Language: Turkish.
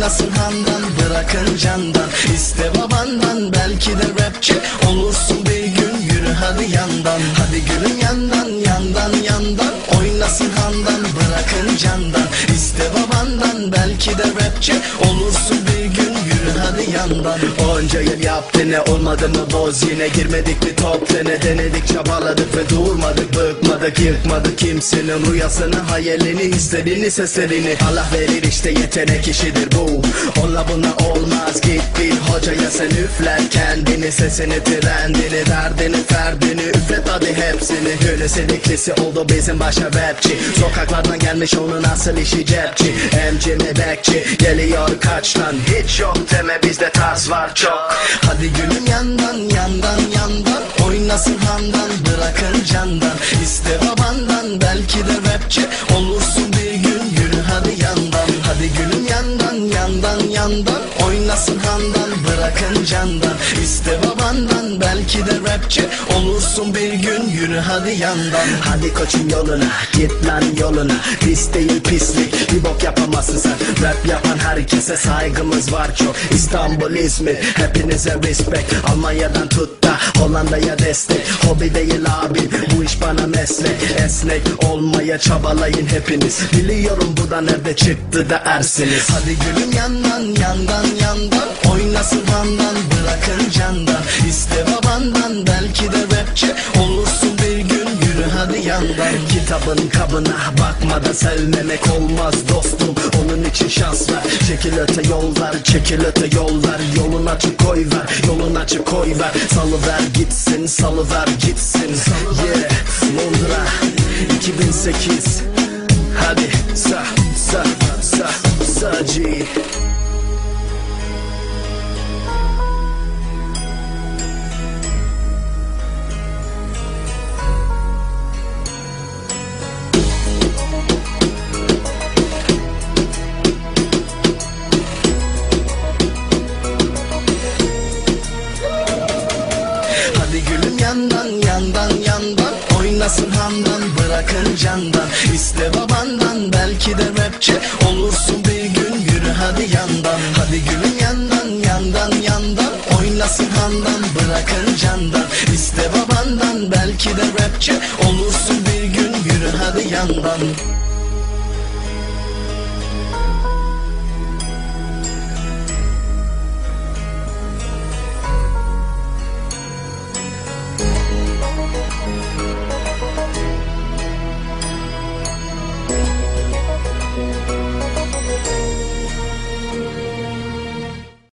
Oynasın handan bırakın candan. İste babandan belki de rapçi Olursun bir gün. Yürü hadi yandan Hadi gülüm yandan yandan yandan. Oynasın handan bırakın candan. İste babandan belki de rapçi Olursun bir gün. Yürü hadi yandan. Onca yıl yaptı ne olmadı mı boz? Yine Girmedik mi top ne denedik? Çabaladık ve durmadık Bıkmadık yıkmadık kimsenin rüyasını hayalini istediğini seslerini. Allah verir işte yetenek işidir bu. Onunla buna olmaz. Git bir hocaya sen üfler kendini sesini trendini derdini ferdini. Üflet hadi hepsini. Gönül sediklisi oldu bizim başa rapçi Sokaklardan gelmiş onun asıl işi cepçi. MC mi bekçi geliyor kaçtan. Hiç yok deme bizde tarz var çok. Hadi gülüm yandan yandan yandan Oynasın handan bırakın candan. İste babandan belki de rapçi Olursun bir gün. Yürü hadi yandan Hadi gülüm yandan yandan yandan. Oynasın handan bırakın candan. İste babandan belki de rapçi Olursun bir gün. Yürü hadi yandan. Hadi koçum yoluna git lan yoluna. Pis değil pislik bir bok yapamazsın sen. Rap yapan herkese saygımız var çok. İstanbul İzmir hepinize respect. Almanya'dan tut da Hollanda'ya destek. Hobi değil abi bu iş bana meslek. Esnek olmaya çabalayın hepiniz. Biliyorum bu da nerede çıktı da ersiniz. Hadi gülüm yandan yandan yandan. Oynasın handan yandan Kitabın kabına bakmadan sevmemek olmaz dostum. Onun için şans ver. Çekil öte yollar çekil öte yollar Yolun açık koy ver yolun açık koy ver. Salıver gitsin salıver gitsin. Yeah Londra 2008 Hadi sa sa Oynasın handan bırakın candan. İste babandan belki de rapçi Olursun bir gün. Yürü hadi yandan Hadi gülüm yandan yandan yandan. Oynasın handan bırakın candan. İste babandan belki de rapçi Olursun bir gün. Yürü hadi yandan